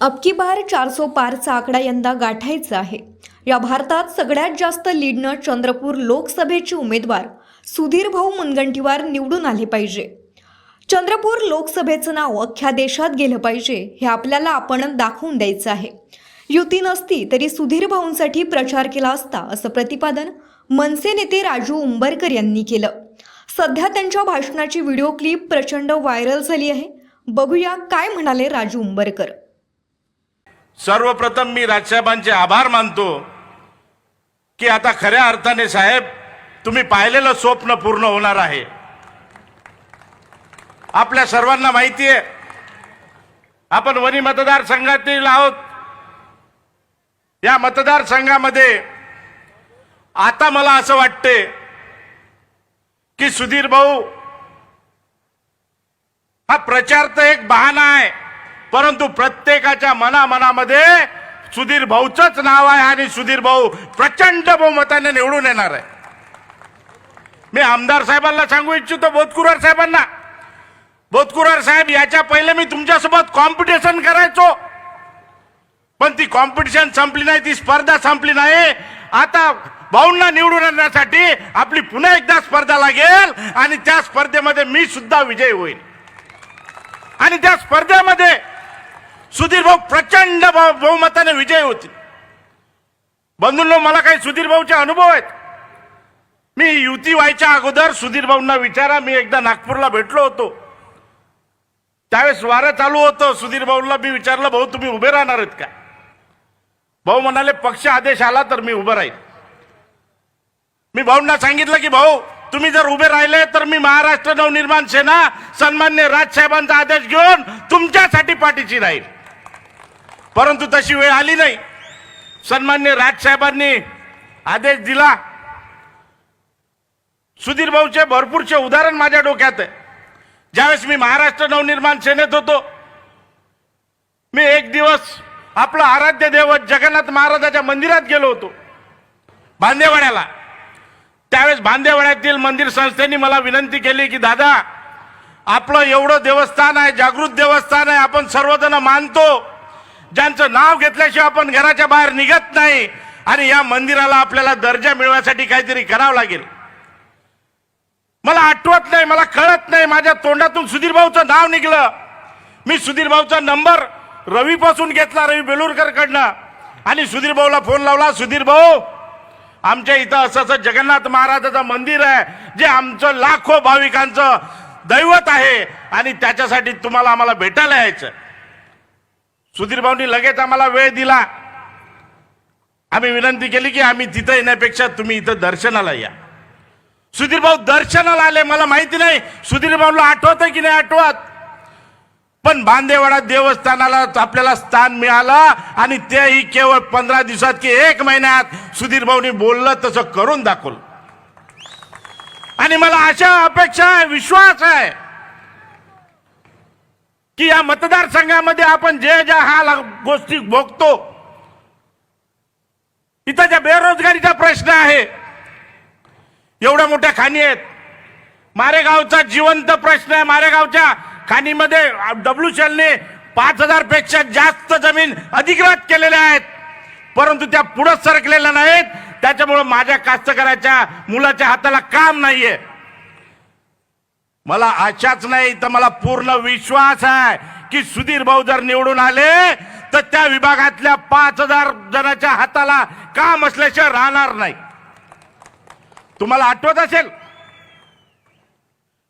अबकी बार चारसो पारचा आकडा यंदा गाठायचा आहे. या भारतात सगळ्यात जास्त लीडनं चंद्रपूर लोकसभेचे उमेदवार सुधीर भाऊ मुनगंटीवार निवडून आले पाहिजे. चंद्रपूर लोकसभेचं नाव अख्ख्या देशात गेलं पाहिजे हे आपल्याला आपण दाखवून द्यायचं आहे. युती नसती तरी सुधीर भाऊंसाठी प्रचार केला असता असं प्रतिपादन मनसे नेते राजू उंबरकर यांनी केलं. सध्या त्यांच्या भाषणाची व्हिडिओ क्लिप प्रचंड व्हायरल झाली आहे. बघूया काय म्हणाले राजू उंबरकर. सर्वप्रथम मी राजसाहेबांचे आभार मानतो की आता खऱ्या अर्थाने साहेब तुम्ही पाहिलेलं स्वप्न पूर्ण होणार आहे. आपल्या सर्वांना माहिती आहे. आपण वनी मतदारसंघातील आहोत. या मतदारसंघामध्ये आता मला असं वाटते की सुधीर भाऊ हा प्रचार तर एक बहाणा आहे परंतु प्रत्येकाच्या मनामनामध्ये सुधीर भाऊचंच नाव आहे आणि सुधीर भाऊ प्रचंड बहुमताने निवडून येणार आहे. मी आमदार साहेबांना सांगू इच्छितो बोधकुरार साहेबांना. बोधकुरार साहेब याच्या पहिले मी तुमच्यासोबत कॉम्पिटिशन करायचो. पण ती कॉम्पिटिशन संपली नाही ती स्पर्धा संपली नाही. आता भाऊंना निवडून आणण्यासाठी आपली पुन्हा एकदा स्पर्धा लागेल आणि त्या स्पर्धेमध्ये मी सुद्धा विजयी होईल आणि त्या स्पर्धेमध्ये सुधीर भाऊ प्रचंड बहु- बहुमताने विजय होतील बंधूंनो मला काही सुधीर भाऊचे अनुभव आहेत. मी युती व्हायच्या अगोदर सुधीर भाऊंना विचारा मी एकदा नागपूरला भेटलो होतो. त्यावेळेस वारं चालू होतं. सुधीर भाऊला मी विचारलं भाऊ तुम्ही उभे राहणार आहेत का? भाऊ म्हणाले पक्ष आदेश आला तर मी उभं राहील. मी भाऊंना सांगितलं की भाऊ तुम्ही जर उभे राहिले तर मी महाराष्ट्र नवनिर्माण सेना सन्मान्य राजसाहेबांचा आदेश घेऊन तुमच्यासाठी पाठीची राहील. परंतु तशी वेळ आली नाही. सन्मान्य राजसाहेबांनी आदेश दिला. सुधीर भाऊचे भरपूरचे उदाहरण माझ्या डोक्यात आहे. ज्यावेळेस मी महाराष्ट्र नवनिर्माण सेनेत होतो मी एक दिवस आपलं आराध्य देवत जगन्नाथ महाराजाच्या मंदिरात गेलो होतो बांदेवाड्याला त्यावेळेस बांदेवाड्यातील मंदिर संस्थेने मला विनंती केली की दादा आपलं एवढं देवस्थान आहे जागृत देवस्थान आहे आपण सर्वजण मानतो. ज्यांचं नाव घेतल्याशिवाय आपण घराच्या बाहेर निघत नाही आणि या मंदिराला आपल्याला दर्जा मिळवायसाठी काहीतरी करावं लागेल. मला आठवत नाही मला कळत नाही. माझ्या तोंडातून सुधीर भाऊचं नाव निघलं. मी सुधीर भाऊचा नंबर रवी पासून घेतला रवी बेलूरकर कडनं आणि सुधीर भाऊला फोन लावला सुधीर भाऊ आमच्या इथं असं असं जगन्नाथ महाराजाचं मंदिर आहे जे आमचं लाखो भाविकांचं दैवत आहे आणि त्याच्यासाठी तुम्हाला आम्हाला भेटायला यायचं. सुधीर भाऊनी लगेच आम्हाला वेळ दिला. आम्ही विनंती केली की आम्ही तिथं येण्यापेक्षा तुम्ही इथं दर्शनाला या. सुधीर भाऊ दर्शनाला आले मला माहिती नाही. सुधीर भाऊला आठवत की नाही आठवत? पण बांदेवाडा देवस्थानाला आपल्याला स्थान मिळालं आणि तेही केवळ पंधरा दिवसात की एक महिन्यात सुधीर भाऊनी बोललं तसं करून दाखवलं. आणि मला अशा अपेक्षा आहे विश्वास आहे की या मतदारसंघामध्ये आपण जे ज्या हा गोष्टी भोगतो इथं ज्या बेरोजगारीचा प्रश्न आहे एवढ्या मोठ्या खाणी आहेत. मारेगावचा जिवंत प्रश्न आहे. मारेगावच्या खाणीमध्ये डब्ल्यू ने पाच हजारपेक्षा जास्त जमीन अधिग्रहित केलेल्या आहेत. परंतु त्या पुढे सरकलेल्या नाहीत. त्याच्यामुळे माझ्या कास्तकाराच्या मुलाच्या हाताला काम नाहीये. मला आशाच नाही तर मला पूर्ण विश्वास आहे की सुधीर भाऊ जर निवडून आले तर त्या विभागातल्या पाच हजार जणांच्या हाताला काम असल्याशिवाय राहणार नाही. तुम्हाला आठवत असेल?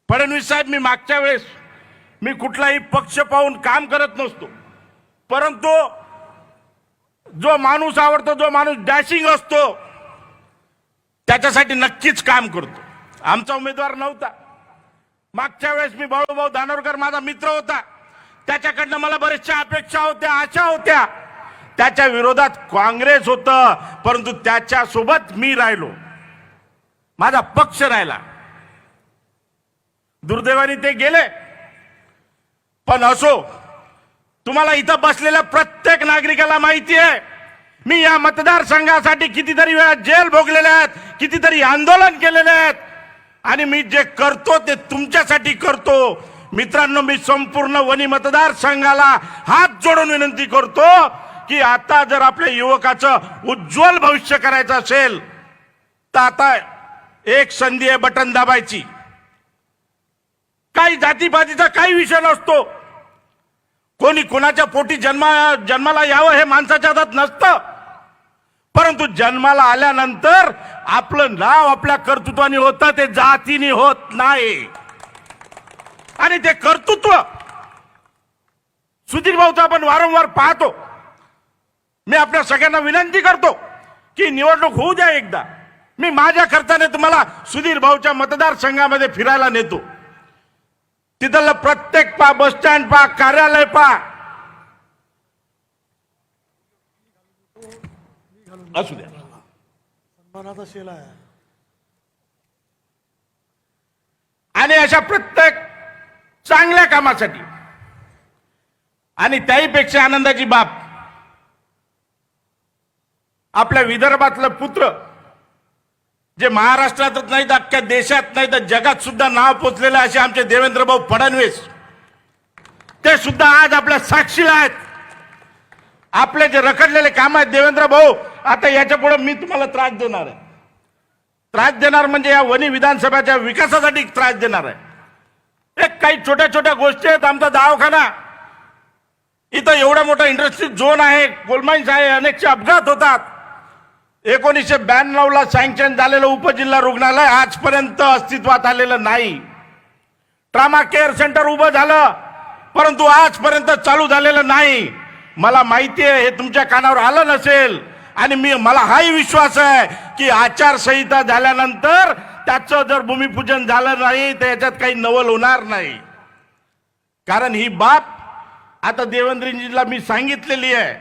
फडणवीस साहेब मी मागच्या वेळेस मी कुठलाही पक्ष पाहून काम करत नसतो. परंतु जो माणूस आवडतो जो माणूस डॅशिंग असतो त्याच्यासाठी नक्कीच काम करतो. आमचा उमेदवार नव्हता. मागच्या वेळेस मी बाळूभाऊ दानोरकर माझा मित्र होता. त्याच्याकडनं मला बऱ्याचशा अपेक्षा होत्या आशा होत्या. त्याच्या विरोधात काँग्रेस होतं परंतु त्याच्यासोबत मी राहिलो. माझा पक्ष राहिला. दुर्दैवाने ते गेले. पण असो तुम्हाला इथं बसलेल्या प्रत्येक नागरिकाला माहिती आहे मी या मतदारसंघासाठी कितीतरी वेळा जेल भोगलेले आहेत कितीतरी आंदोलन केलेले आहेत आणि मी जे करतो ते तुमच्यासाठी करतो. मित्रांनो मी संपूर्ण वनी मतदारसंघाला हात जोडून विनंती करतो की आता जर आपल्या युवकाचं उज्ज्वल भविष्य करायचं असेल तर आता एक संधी आहे बटन दाबायची. काही जातीपातीचा काही विषय नसतो. कोणी कोणाच्या पोटी जन्मा जन्माला यावं हे माणसाच्या हातात नसतं. परंतु जन्माला आल्यानंतर आपलं नाव आपल्या कर्तृत्वाने होतं ते जातीने होत नाही. आणि ते कर्तृत्व सुधीर भाऊ आपण वारंवार पाहतो. मी आपल्या सगळ्यांना विनंती करतो की निवडणूक होऊ द्या एकदा. मी माझ्या खर्चाने तुम्हाला सुधीर भाऊच्या मतदारसंघामध्ये फिरायला नेतो. तिथलं प्रत्येक पा बस स्टँड पा कार्यालय पा. असू द्या. सन्मानाचा शेला आहे. आणि अशा प्रत्येक चांगल्या कामासाठी आणि त्याहीपेक्षा आनंदाची बाब आपल्या विदर्भातलं पुत्र जे महाराष्ट्रातच नाही तर अख्ख्या देशात नाही तर जगात सुद्धा नाव पोचलेलं असे आमचे देवेंद्र भाऊ फडणवीस. ते सुद्धा आज आपल्या साक्षीला आहेत. आपले जे रखडलेले काम आहेत देवेंद्र भाऊ आता याच्यापुढे मी तुम्हाला त्रास देणार आहे. त्रास देणार म्हणजे या वनी विधानसभाच्या विकासासाठी त्रास देणार आहे. एक काही छोट्या छोट्या गोष्टी आहेत आमचा दवाखाना. इथं एवढा मोठा इंडस्ट्री झोन आहे. गोलमाइन्स आहे अनेकशे अपघात होतात. एकोणीसशे ब्याण्णव ला सँक्शन झालेलं उपजिल्हा रुग्णालय आजपर्यंत अस्तित्वात आलेलं नाही. ट्रामा केअर सेंटर उभं झालं परंतु आजपर्यंत चालू झालेलं नाही. मला माहिती आहे हे तुमच्या कानावर आलं नसेल आणि मी मला हाही विश्वास आहे की आचारसंहिता झाल्यानंतर त्याचं जर भूमिपूजन झालं नाही तर याच्यात काही नवल होणार नाही. कारण ही बाब आता देवेंद्रजीला मी सांगितलेली आहे.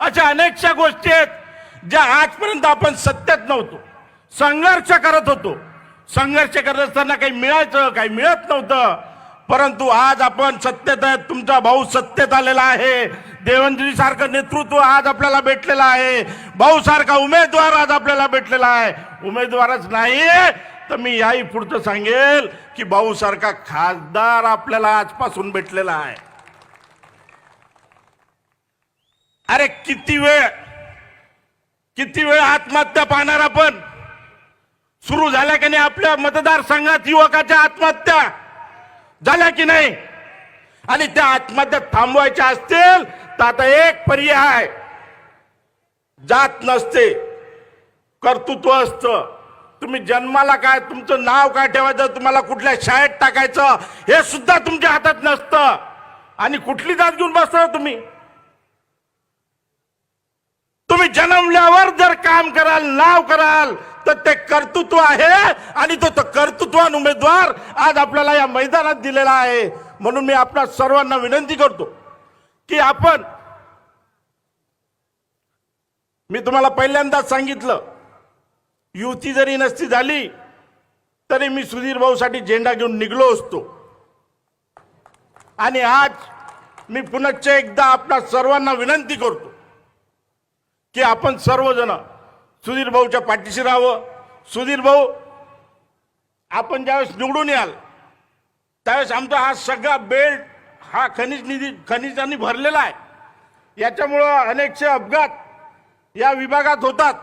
अशा अनेकशा गोष्टी आहेत ज्या आजपर्यंत आपण सत्यात नव्हतो संघर्ष करत होतो संघर्ष करत असताना काही मिळायचं काही मिळत नव्हतं परंतु आज आपण सत्तेत आहे तुमचा भाऊ सत्तेत आलेला आहे देवेंद्री सारखं नेतृत्व आज आपल्याला भेटलेलं आहे भाऊ सारखा उमेदवार आज आपल्याला भेटलेला आहे. उमेदवारच नाही तर मी याही पुढचं सांगेल की भाऊ सारखा खासदार आपल्याला आजपासून भेटलेला आहे. अरे किती वेळ किती वेळ आत्महत्या पाहणार आपण? सुरू झाल्या की नाही आपल्या मतदारसंघात युवकाच्या आत्महत्या? झाल्या की नाही? आणि त्या आत्महत्या थांबवायच्या असतील तर आता एक पर्याय. जात नसते कर्तृत्व असतं. तुम्ही जन्माला काय तुमचं नाव काय ठेवायचं तुम्हाला कुठल्या शाळेत टाकायचं हे सुद्धा तुमच्या हातात नसतं. आणि कुठली जात घेऊन बसता हो तुम्ही? तुम्ही जन्मल्यावर जर काम कराल नाव कराल तर ते कर्तृत्व आहे आणि तो कर्तृत्वान उमेदवार आज आपल्याला या मैदानात दिलेला आहे. म्हणून मी आपल्या सर्वांना विनंती करतो की आपण मी तुम्हाला पहिल्यांदाच सांगितलं युती जरी नसती झाली तरी मी सुधीर भाऊसाठी झेंडा घेऊन निघलो असतो. आणि आज मी पुनश्च एकदा आपल्या सर्वांना विनंती करतो की आपण सर्वजण सुधीर भाऊच्या पाठीशी राहावं. सुधीर भाऊ आपण ज्यावेळेस निवडून याल त्यावेळेस आमचा हा सगळा बेल्ट हा खनिज निधी खनिजांनी भरलेला आहे. याच्यामुळं अनेकशे अपघात या विभागात होतात.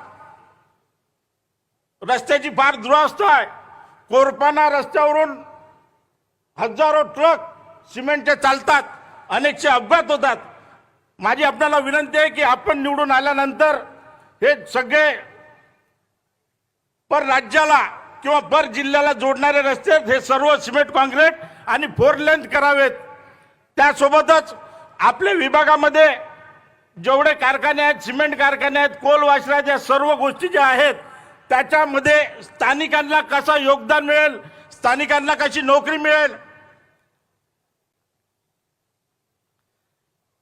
रस्त्याची फार दुरावस्था आहे. कोरपाना रस्त्यावरून हजारो ट्रक सिमेंटचे चालतात. अनेकशे अपघात होतात. माझी आपल्याला विनंती आहे की आपण निवडून आल्यानंतर हे सगळे पर राज्याला किंवा पर जिल्ह्याला जोडणारे रस्ते आहेत, हे सर्व सिमेंट कॉन्क्रीट आणि फोर लेन करावेत. त्यासोबतच आपल्या विभागामध्ये जेवढे कारखाने आहेत सिमेंट कारखाने आहेत कोल वाशराज सर्व गोष्टी ज्या आहेत त्याच्यामध्ये स्थानिकांना कसं योगदान मिळेल स्थानिकांना कशी नोकरी मिळेल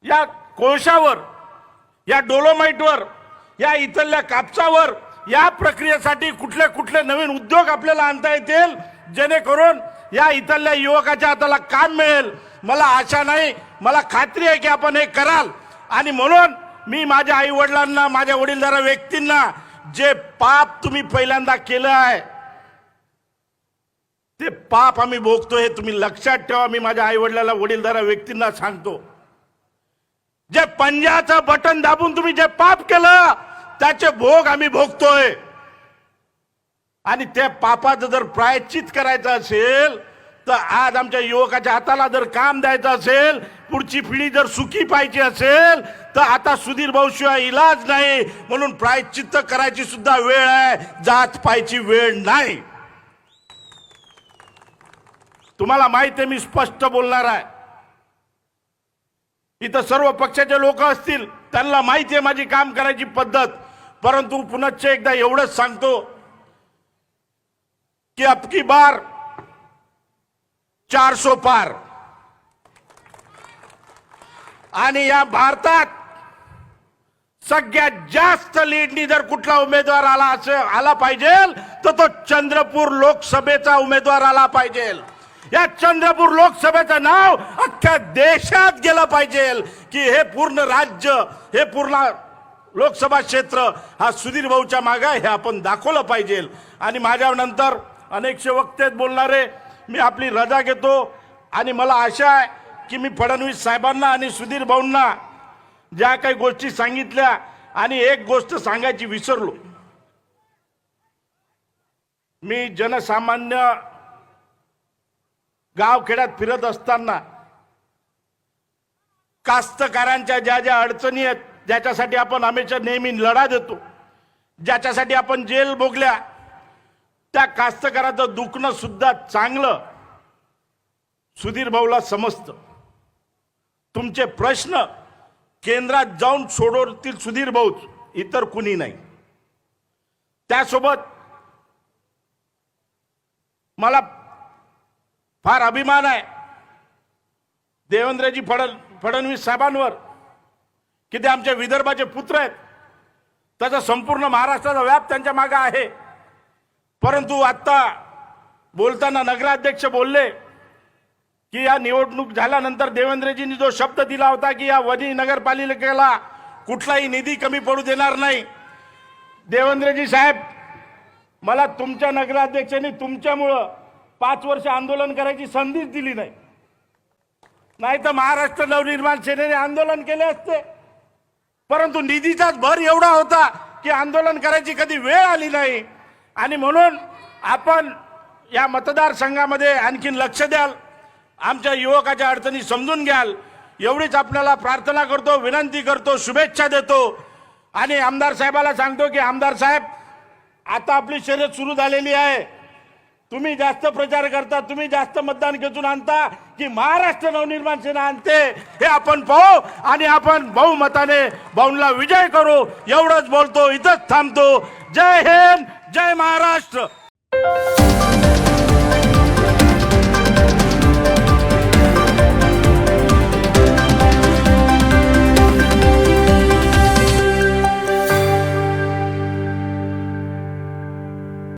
या कोळशावर या डोलोमाईटवर या इथल्या कापसावर या प्रक्रियेसाठी कुठले कुठले नवीन उद्योग आपल्याला आणता येतील? जेणेकरून या इथल्या युवकाच्या हाताला काम मिळेल. मला आशा नाही मला खात्री आहे की आपण हे कराल. आणि म्हणून मी माझ्या आई वडिलांना माझ्या वडीलधारा व्यक्तींना जे पाप तुम्ही पहिल्यांदा केलं आहे ते पाप आम्ही भोगतो हे तुम्ही लक्षात ठेवा. मी माझ्या आई वडिलाला वडीलधारा व्यक्तींना सांगतो. जे पंजाचं बटन दाबून तुम्ही जे पाप केलं त्याचे भोग आम्ही भोगतोय. आणि त्या पापाचं जर प्रायश्चित करायचं असेल तर आज आमच्या युवकाच्या हाताला जर काम द्यायचं असेल पुढची पिढी जर सुखी पाहिजे असेल तर आता सुधीर भाऊशिवाय इलाज नाही म्हणून प्रायश्चित्त करायची सुद्धा वेळ आहे जात पाहायची वेळ नाही. तुम्हाला माहिती आहे मी स्पष्ट बोलणार आहे. इथं सर्व पक्षाचे लोक असतील त्यांना माहिती आहे माझी काम करायची पद्धत. परंतु पुनश्च एकदा एवढंच सांगतो की अबकी बार चार सो पार. आणि या भारतात सगळ्यात जास्त लीडनी जर कुठला उमेदवार आला असं आला पाहिजे तर तो चंद्रपूर लोकसभेचा उमेदवार आला पाहिजे. या चंद्रपूर लोकसभेचं नाव अख्ख्या देशात गेलं पाहिजे की हे पूर्ण राज्य हे पूर्ण लोकसभा क्षेत्र हा सुधीर भाऊच्या मागे आहे, हे आपण दाखवलं पाहिजे. आणि माझ्या नंतर अनेकशे वक्ते बोलणारे मी आपली रजा घेतो. आणि मला आशा आहे की मी फडणवीस साहेबांना आणि सुधीर भाऊंना ज्या काही गोष्टी सांगितल्या आणि एक गोष्ट सांगायची विसरलो. मी जनसामान्य गावखेड्यात फिरत असताना कास्तकारांच्या ज्या ज्या अडचणी आहेत ज्याच्यासाठी आपण हमेशा नेहमी लढा देतो ज्याच्यासाठी आपण जेल भोगल्या त्या कास्तकाराचं दुखणं सुद्धा चांगलं सुधीर भाऊला समजतं. तुमचे प्रश्न केंद्रात जाऊन सोडवतील सुधीर भाऊच इतर कुणी नाही. त्यासोबत मला फार अभिमान आहे. देवेंद्रजी फड फडणवीस साहेबांवर की ते आमच्या विदर्भाचे पुत्र आहेत. त्याचा संपूर्ण महाराष्ट्राचा व्याप त्यांच्या मागे आहे. परंतु आत्ता बोलताना नगराध्यक्ष बोलले की या निवडणूक झाल्यानंतर देवेंद्रजींनी जो शब्द दिला होता की या वनी नगरपालिकेला कुठलाही निधी कमी पडू देणार नाही. देवेंद्रजी साहेब मला तुमच्या नगराध्यक्षांनी तुमच्यामुळं पाच वर्ष आंदोलन करायची संधीच दिली नाही. नाही तर महाराष्ट्र नवनिर्माण सेनेने आंदोलन केले असते. परंतु निधीचाच भर एवढा होता की आंदोलन करायची कधी वेळ आली नाही. आणि म्हणून आपण या मतदारसंघामध्ये आणखीन लक्ष द्याल. आमच्या युवकाच्या अडचणी समजून घ्याल. एवढीच आपल्याला प्रार्थना करतो विनंती करतो शुभेच्छा देतो. आणि आमदार साहेबाला सांगतो की आमदार साहेब आता आपली शर्यत सुरू झालेली आहे. तुम्ही जास्त प्रचार करता तुम्ही जास्त मतदान खेचून आणता की महाराष्ट्र नवनिर्माण सेना आणते. हे आपण पाहू आणि आपण बहुमताने भाऊंला विजय करू. एवढंच बोलतो इथंच थांबतो. जय हिंद जय महाराष्ट्र.